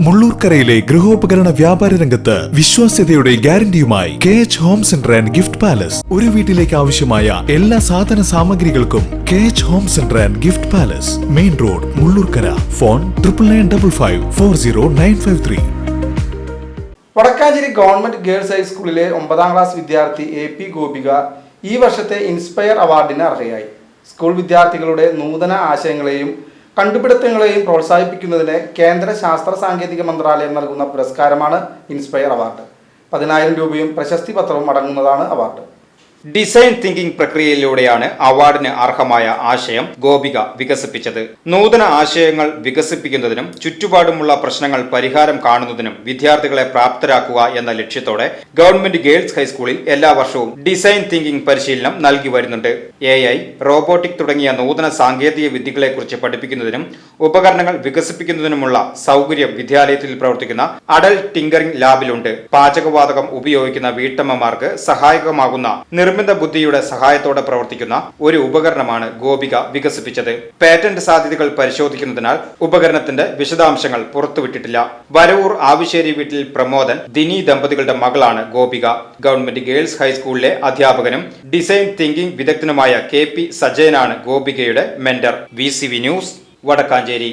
മുള്ളൂർക്കരയിലെ ഗൃഹോപകരണ വ്യാപാര രംഗത്ത് വിശ്വാസ്യതയുടെ ഗ്യാരണ്ടിയുമായി K H home centre and gift palace ഒരു വീട്ടിലേക്ക് ആവശ്യമായ എല്ലാ സാധന സാമഗ്രികൾക്കും K H home centre and gift palace main road Mullurkara. Phone triple nine double five four zero nine five three Vadakkanchery government girls ഹൈസ്കൂളിലെ ഒമ്പതാം ക്ലാസ് വിദ്യാർത്ഥി A P Gopika ഈ വർഷത്തെ ഇൻസ്പയർ അവാർഡിന് അർഹയായി. സ്കൂൾ വിദ്യാർത്ഥികളുടെ നൂതന ആശയങ്ങളെയും കണ്ടുപിടുത്തങ്ങളെയും പ്രോത്സാഹിപ്പിക്കുന്നതിന് കേന്ദ്ര ശാസ്ത്ര സാങ്കേതിക മന്ത്രാലയം നൽകുന്ന പുരസ്കാരമാണ് ഇൻസ്പയർ അവാർഡ്. പതിനായിരം രൂപയും പ്രശസ്തി പത്രവും അടങ്ങുന്നതാണ് അവാർഡ്. ഡിസൈൻ തിങ്കിംഗ് പ്രക്രിയയിലൂടെയാണ് അവാർഡിന് അർഹമായ ആശയം ഗോപിക വികസിപ്പിച്ചത്. നൂതന ആശയങ്ങൾ വികസിപ്പിക്കുന്നതിനും ചുറ്റുപാടുമുള്ള പ്രശ്നങ്ങൾ പരിഹാരം കാണുന്നതിനും വിദ്യാർത്ഥികളെ പ്രാപ്തരാക്കുക എന്ന ലക്ഷ്യത്തോടെ ഗവൺമെന്റ് ഗേൾസ് ഹൈസ്കൂളിൽ എല്ലാ വർഷവും ഡിസൈൻ തിങ്കിംഗ് പരിശീലനം നൽകി വരുന്നുണ്ട്. എ ഐ റോബോട്ടിക് തുടങ്ങിയ നൂതന സാങ്കേതിക വിദ്യകളെക്കുറിച്ച് പഠിപ്പിക്കുന്നതിനും ഉപകരണങ്ങൾ വികസിപ്പിക്കുന്നതിനുമുള്ള സൗകര്യം വിദ്യാലയത്തിൽ പ്രവർത്തിക്കുന്ന അഡൽ ടിങ്കറിംഗ് ലാബിലുണ്ട്. പാചകവാതകം ഉപയോഗിക്കുന്ന വീട്ടമ്മമാർക്ക് സഹായകമാകുന്ന നിർമ്മിത ബുദ്ധിയുടെ സഹായത്തോടെ പ്രവർത്തിക്കുന്ന ഒരു ഉപകരണമാണ് ഗോപിക വികസിപ്പിച്ചത്. പാറ്റന്റ് സാധ്യതകൾ പരിശോധിക്കുന്നതിനാൽ ഉപകരണത്തിന്റെ വിശദാംശങ്ങൾ പുറത്തുവിട്ടിട്ടില്ല. വരവൂർ ആവിശ്ശേരി വീട്ടിൽ പ്രമോദൻ ദിനി ദമ്പതികളുടെ മകളാണ് ഗോപിക. ഗവൺമെന്റ് ഗേൾസ് ഹൈസ്കൂളിലെ അധ്യാപകനും ഡിസൈൻ തിങ്കിംഗ് വിദഗ്ധനുമായ കെ പി സജയനാണ് ഗോപികയുടെ mentor. V news Vadakkanchery.